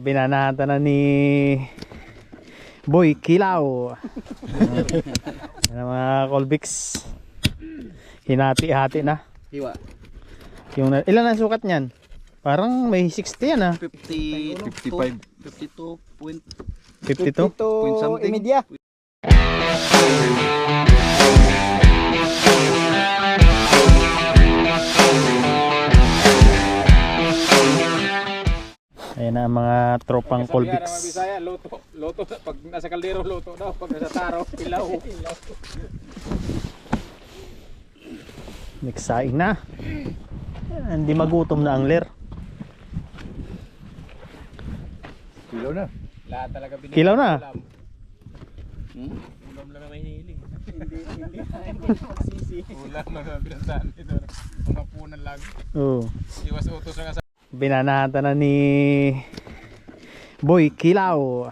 binanata na ni Boy Kilaw. Ang mga Colbix. Hinati-hati na. Hiwa. Yung ilan ang sukat niyan? Parang may 60 yan ah. 50, 55. 52 point 52. point something. Imedya. Ayan na ang mga tropang Colbix. naman Bisaya, loto. Loto. Pag nasa kaldero, loto daw. Pag nasa taro, ilaw. Nagsaing na. Hindi magutom na angler. Kilaw na. Lahat talaga binigay. Kilaw na. Ulam. Hmm? Ulam lang naman hinihiling. hindi, hindi. Hindi magsisi. Ulam lang naman binantaan ito. Mga punan lang. Oo. Iwas utos na nga sa Binanata na ni Boy Kilaw.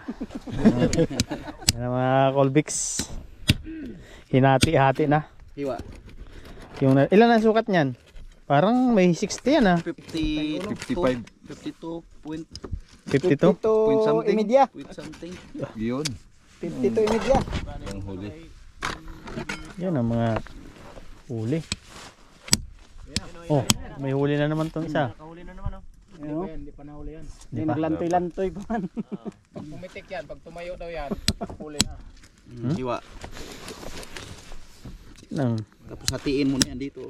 Yan ang mga Colbix. Hinati-hati na. Hiwa. Yung na- ilan ang sukat niyan? Parang may 60 yan ah. 50 55. 52 point 52. point something. Point something. Yun. 52 imedya. Ang huli. Yan ang mga huli. Oh, may huli na naman tong isa. Kahuli na naman. Hindi pa yan, hindi pa nahuli yan. Di ba? Naglantoy-lantoy pa man. Pag pumitik yan, pag tumayo daw yan, huli na. Hmm? Hiwa. Nang, Tapos hatiin mo na yan dito.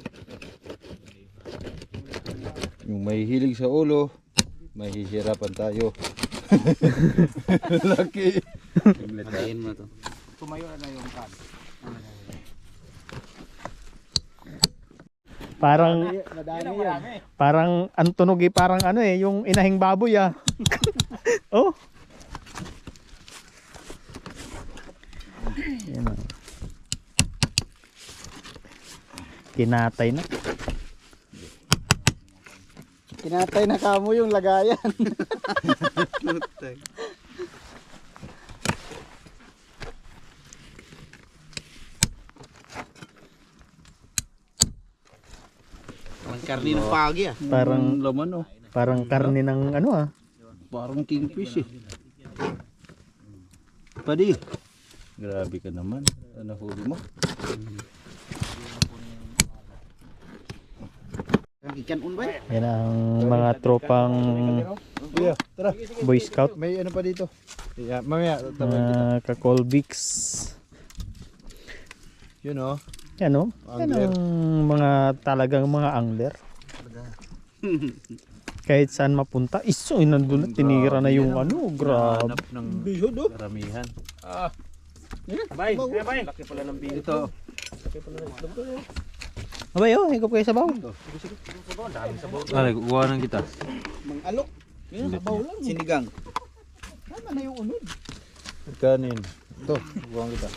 Yung may hilig sa ulo, may hihirapan tayo. Laki. Hatiin mo na to. Tumayo na yung kan. Parang Yan ang marami. parang ang tunog eh, parang ano eh, yung inahing baboy ah. oh. Yan ah. Kinatay na. Kinatay na kamo yung lagayan. karni ng pagi ah. Parang laman oh. parang karne ng ano ah. Parang kingfish eh. Padi. Grabe ka naman. Ano huli mo? Ikan un ba? Yan ang mga tropang Kuya, tara. Boy Scout. May ano pa dito? Yeah, mamaya tawag kita. Mga kakolbix. Yun oh. Yan oh. Yan ang mga talagang mga angler. Kahit saan mapunta, iso, nandun na, tinira na yung ano, grabe. ng Bihod oh. karamihan. Ah. Bay, eh, bay. Laki pala ng bihon. Ito. Abay, oh, higop kayo sa baw. Alay, kukuha ng kita. Mang alok. Yun, sabaw lang. Sinigang. Tama na yung unod. Kanin. Ito, kukuha ng kita.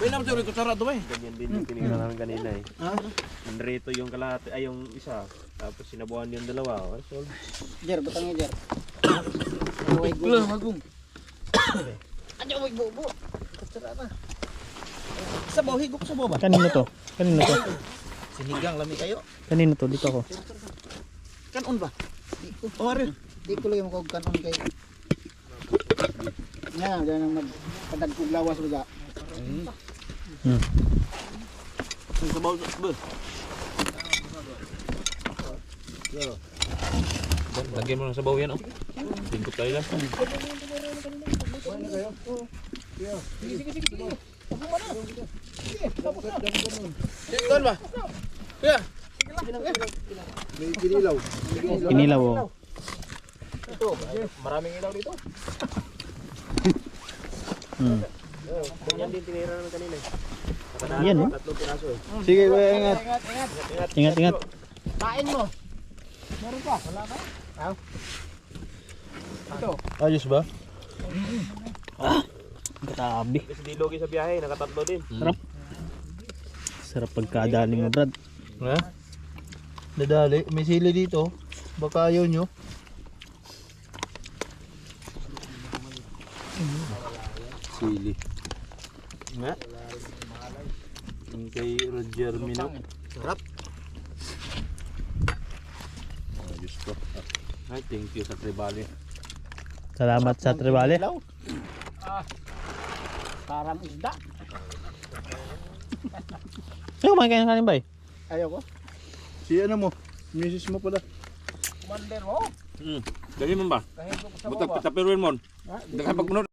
Pwede naman siguro kutsara ito bay. Ganyan din yung tinignan namin kanina eh. Ah, Nandrito yung kalahati, ay yung isa. Tapos sinabuhan yung dalawa. Oh, so, Jer, batang nga Jer. Huwag gulo, magum. Ano huwag bubo? Kutsara na. Sabaw, higop sabaw ba? Kanino to? Kanino to? Sinigang, lami kayo. Kanino to? Dito ako. Kanon ba? Di ko. Oh, Ari. Di ko lang makog kanon kay. Nga, dyan ang magpadagkog lawas baga. Hmm. Sabaw sa ba? lagyan mo ng sabaw yan oh. Lingkot kayo lang. Doon ba? Kuya. May kinilaw. Inilaw, oh. Ito, maraming ilaw dito. Hmm. Ganyan din tinira namin kanina eh. Yan, oh. Tatlong piraso eh. Sige, kuya, ingat. Ingat, ingat. Kain mo. Meron pa. Wala ba? Ayos ba? Grabe. Kasi di logi sa biyahe, nakatatlo din. Sarap pagkadaling mo, Brad. Ha? Dadali. May sili dito. Baka ayaw nyo. Sili. Nga? Yung kay Roger Mino. Sarap. Ayos ko. Ay, thank you sa Tribali. Salamat sa tribale. Parang isda. Sino kumain kayo ng kanin ba eh? Ayaw ko. Si ano mo? Misis mo pala. Commander mo. Hmm. Dali mo ba? Kahit ko sa baba. tapiruin mo. Daghang pagmunod.